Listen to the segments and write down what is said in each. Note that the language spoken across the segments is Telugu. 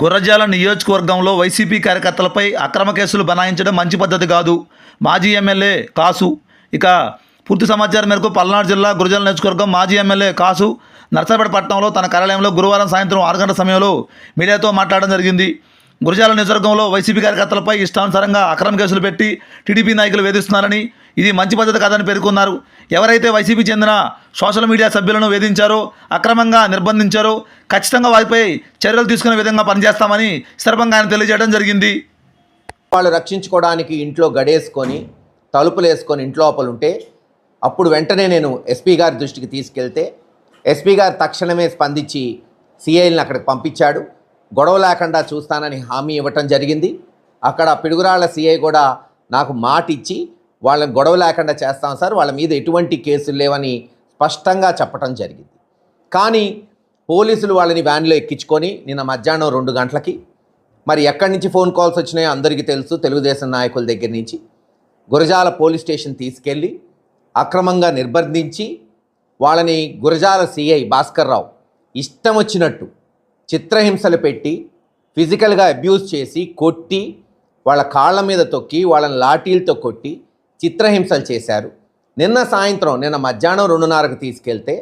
గుర్రజాల నియోజకవర్గంలో వైసీపీ కార్యకర్తలపై అక్రమ కేసులు బనాయించడం మంచి పద్ధతి కాదు. మాజీ ఎమ్మెల్యే కాసు. ఇక పూర్తి సమాచారం మేరకు పల్నాడు జిల్లా గురజాల నియోజకవర్గం మాజీ ఎమ్మెల్యే కాసు నర్సాపేట పట్టణంలో తన కార్యాలయంలో గురువారం సాయంత్రం ఆరు గంటల సమయంలో మీడియాతో మాట్లాడడం జరిగింది. గురజాల నియోజకవర్గంలో వైసీపీ కార్యకర్తలపై ఇష్టానుసారంగా అక్రమ కేసులు పెట్టి టీడీపీ నాయకులు వేధిస్తున్నారని ఇది మంచి పద్ధతి కాదని పేర్కొన్నారు. ఎవరైతే వైసీపీ చెందిన సోషల్ మీడియా సభ్యులను వేధించారో అక్రమంగా నిర్బంధించారో ఖచ్చితంగా వారిపై చర్యలు తీసుకునే విధంగా పనిచేస్తామని సందర్భంగా ఆయన తెలియజేయడం జరిగింది. వాళ్ళు రక్షించుకోవడానికి ఇంట్లో గడేసుకొని తలుపులు వేసుకొని ఇంట్లో ఉంటే అప్పుడు వెంటనే నేను ఎస్పీ గారి దృష్టికి తీసుకెళ్తే ఎస్పీ గారు తక్షణమే స్పందించి సిఐల్ని అక్కడికి పంపించాడు. గొడవ లేకుండా చూస్తానని హామీ ఇవ్వటం జరిగింది. అక్కడ పిడుగురాళ్ళ సీఐ కూడా నాకు మాట ఇచ్చి వాళ్ళని గొడవ లేకుండా చేస్తాం సార్ వాళ్ళ మీద ఎటువంటి కేసులు లేవని స్పష్టంగా చెప్పటం జరిగింది. కానీ పోలీసులు వాళ్ళని వ్యాన్లో ఎక్కించుకొని నిన్న మధ్యాహ్నం రెండు గంటలకి మరి ఎక్కడి నుంచి ఫోన్ కాల్స్ వచ్చినాయో అందరికీ తెలుసు తెలుగుదేశం నాయకుల దగ్గర నుంచి. గురజాల పోలీస్ స్టేషన్ తీసుకెళ్ళి అక్రమంగా నిర్బంధించి వాళ్ళని గురజాల సీఐ భాస్కర్ రావు ఇష్టం వచ్చినట్టు చిత్రహింసలు పెట్టి ఫిజికల్గా అబ్యూస్ చేసి కొట్టి వాళ్ళ కాళ్ళ మీద తొక్కి వాళ్ళని లాఠీలతో కొట్టి చిత్రహింసలు చేశారు. నిన్న సాయంత్రం నిన్న మధ్యాహ్నం రెండున్నరకు తీసుకెళ్తే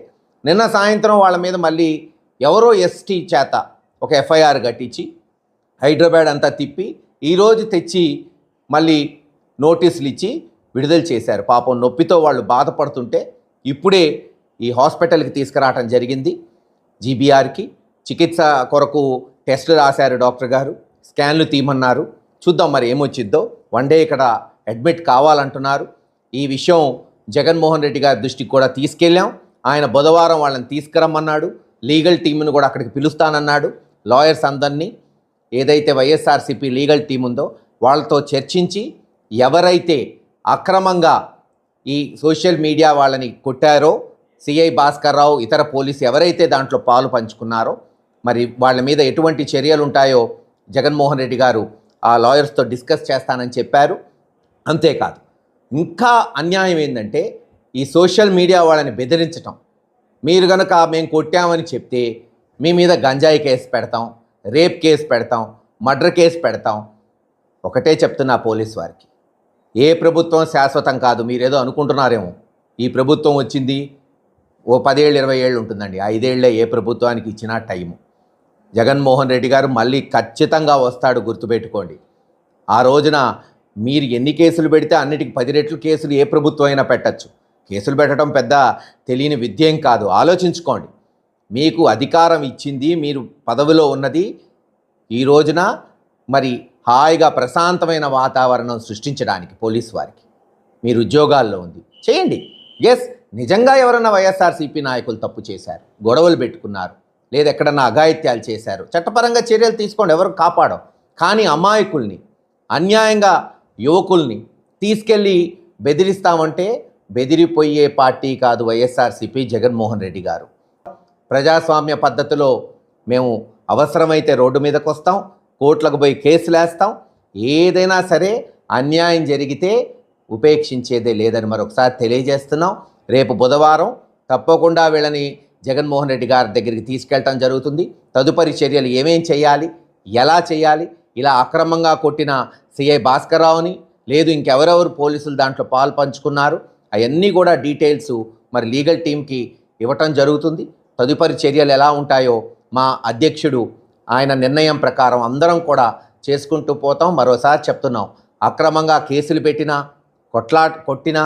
నిన్న సాయంత్రం వాళ్ళ మీద మళ్ళీ ఎవరో ఎస్టీ చేత ఒక ఎఫ్ఐఆర్ కట్టించి హైదరాబాద్ అంతా తిప్పి ఈరోజు తెచ్చి మళ్ళీ నోటీసులు ఇచ్చి విడుదల చేశారు. పాపం నొప్పితో వాళ్ళు బాధపడుతుంటే ఇప్పుడే ఈ హాస్పిటల్కి తీసుకురావటం జరిగింది జీబీఆర్కి. చికిత్స కొరకు టెస్టులు రాశారు డాక్టర్ గారు. స్కాన్లు తీయమన్నారు. చూద్దాం మరి ఏమొచ్చిద్దో. వన్ డే ఇక్కడ అడ్మిట్ కావాలంటున్నారు. ఈ విషయం జగన్మోహన్ రెడ్డి గారి దృష్టికి కూడా తీసుకెళ్ళాం. ఆయన బుధవారం వాళ్ళని తీసుకురమ్మన్నాడు. లీగల్ టీమును కూడా అక్కడికి పిలుస్తానన్నాడు. లాయర్స్ అందరినీ ఏదైతే వైఎస్ఆర్సీపీ లీగల్ టీం ఉందో వాళ్ళతో చర్చించి ఎవరైతే అక్రమంగా ఈ సోషల్ మీడియా వాళ్ళని కొట్టారో సిఐ భాస్కర్ రావు ఇతర పోలీసు ఎవరైతే దాంట్లో పాలు పంచుకున్నారో మరి వాళ్ళ మీద ఎటువంటి చర్యలు ఉంటాయో జగన్మోహన్ రెడ్డి గారు ఆ లాయర్స్తో డిస్కస్ చేస్తానని చెప్పారు. అంతేకాదు ఇంకా అన్యాయం ఏంటంటే ఈ సోషల్ మీడియా వాళ్ళని బెదిరించటం. మీరు కనుక మేము కొట్టామని చెప్తే మీ మీద గంజాయి కేసు పెడతాం రేప్ కేసు పెడతాం మర్డర్ కేసు పెడతాం. ఒకటే చెప్తున్నా పోలీస్ వారికి. ఏ ప్రభుత్వం శాశ్వతం కాదు మీరేదో అనుకుంటున్నారేమో. ఈ ప్రభుత్వం వచ్చింది ఓ పదేళ్ళు ఇరవై ఏళ్ళు ఉంటుందండి. ఐదేళ్ళే ఏ ప్రభుత్వానికి ఇచ్చినా టైము. జగన్మోహన్ రెడ్డి గారు మళ్ళీ ఖచ్చితంగా వస్తాడు గుర్తుపెట్టుకోండి. ఆ రోజున మీరు ఎన్ని కేసులు పెడితే అన్నిటికి పది రెట్లు కేసులు ఏ ప్రభుత్వం అయినా పెట్టచ్చు. కేసులు పెట్టడం పెద్ద తెలియని విద్యేం కాదు. ఆలోచించుకోండి. మీకు అధికారం ఇచ్చింది మీరు పదవిలో ఉన్నది. ఈ రోజున మరి హాయిగా ప్రశాంతమైన వాతావరణం సృష్టించడానికి పోలీస్ వారికి. మీరు ఉద్యోగాల్లో ఉంది. చేయండి. ఎస్ నిజంగా ఎవరన్నా వైఎస్ఆర్సీపీ నాయకులు తప్పు చేశారు గొడవలు పెట్టుకున్నారు లేదా ఎక్కడన్నా అఘాయిత్యాలు చేశారు. చట్టపరంగా చర్యలు తీసుకోండి ఎవరు కాపాడం. కానీ అమాయకుల్ని అన్యాయంగా యువకుల్ని తీసుకెళ్ళి బెదిరిస్తామంటే బెదిరిపోయే పార్టీ కాదు వైఎస్ఆర్సీపీ జగన్మోహన్ రెడ్డి గారు. ప్రజాస్వామ్య పద్ధతిలో మేము అవసరమైతే రోడ్డు మీదకు వస్తాం కోర్టులకు పోయి కేసులు వేస్తాం. ఏదైనా సరే అన్యాయం జరిగితే ఉపేక్షించేదే లేదని మరొకసారి తెలియజేస్తున్నాం. రేపు బుధవారం తప్పకుండా వీళ్ళని జగన్మోహన్ రెడ్డి గారి దగ్గరికి తీసుకెళ్ళటం జరుగుతుంది. తదుపరి చర్యలు ఏమేం చేయాలి? ఎలా చేయాలి? ఇలా అక్రమంగా కొట్టిన సిఐ భాస్కర్రావుని లేదు ఇంకెవరెవరు పోలీసులు దాంట్లో పాలు పంచుకున్నారు? అవన్నీ కూడా డీటెయిల్స్ మరి లీగల్ టీంకి ఇవ్వటం జరుగుతుంది. తదుపరి చర్యలు ఎలా ఉంటాయో మా అధ్యక్షుడు ఆయన నిర్ణయం ప్రకారం అందరం కూడా చేసుకుంటూ పోతాం. మరోసారి చెప్తున్నాం అక్రమంగా కేసులు పెట్టినా కొట్లా కొట్టినా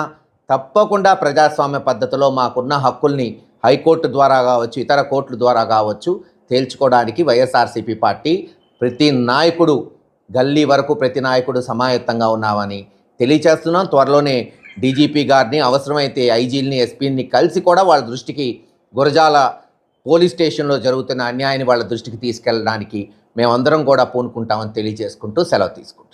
తప్పకుండా ప్రజాస్వామ్య పద్ధతిలో మాకున్న హక్కుల్ని హైకోర్టు ద్వారా కావచ్చు ఇతర కోర్టుల ద్వారా కావచ్చు తేల్చుకోవడానికి వైఎస్ఆర్సీపీ పార్టీ ప్రతి నాయకుడు గల్లీ వరకు ప్రతి నాయకుడు సమాయత్తంగా ఉన్నామని తెలియచేస్తున్నాం. త్వరలోనే డీజీపీ గారిని అవసరమైతే ఐజీలని ఎస్పీని కలిసి కూడా వాళ్ళ దృష్టికి గురజాల పోలీస్ స్టేషన్లో జరుగుతున్న అన్యాయాన్ని వాళ్ళ దృష్టికి తీసుకెళ్ళడానికి మేమందరం కూడా పూనుకుంటామని తెలియజేసుకుంటూ సెలవు తీసుకుంటాం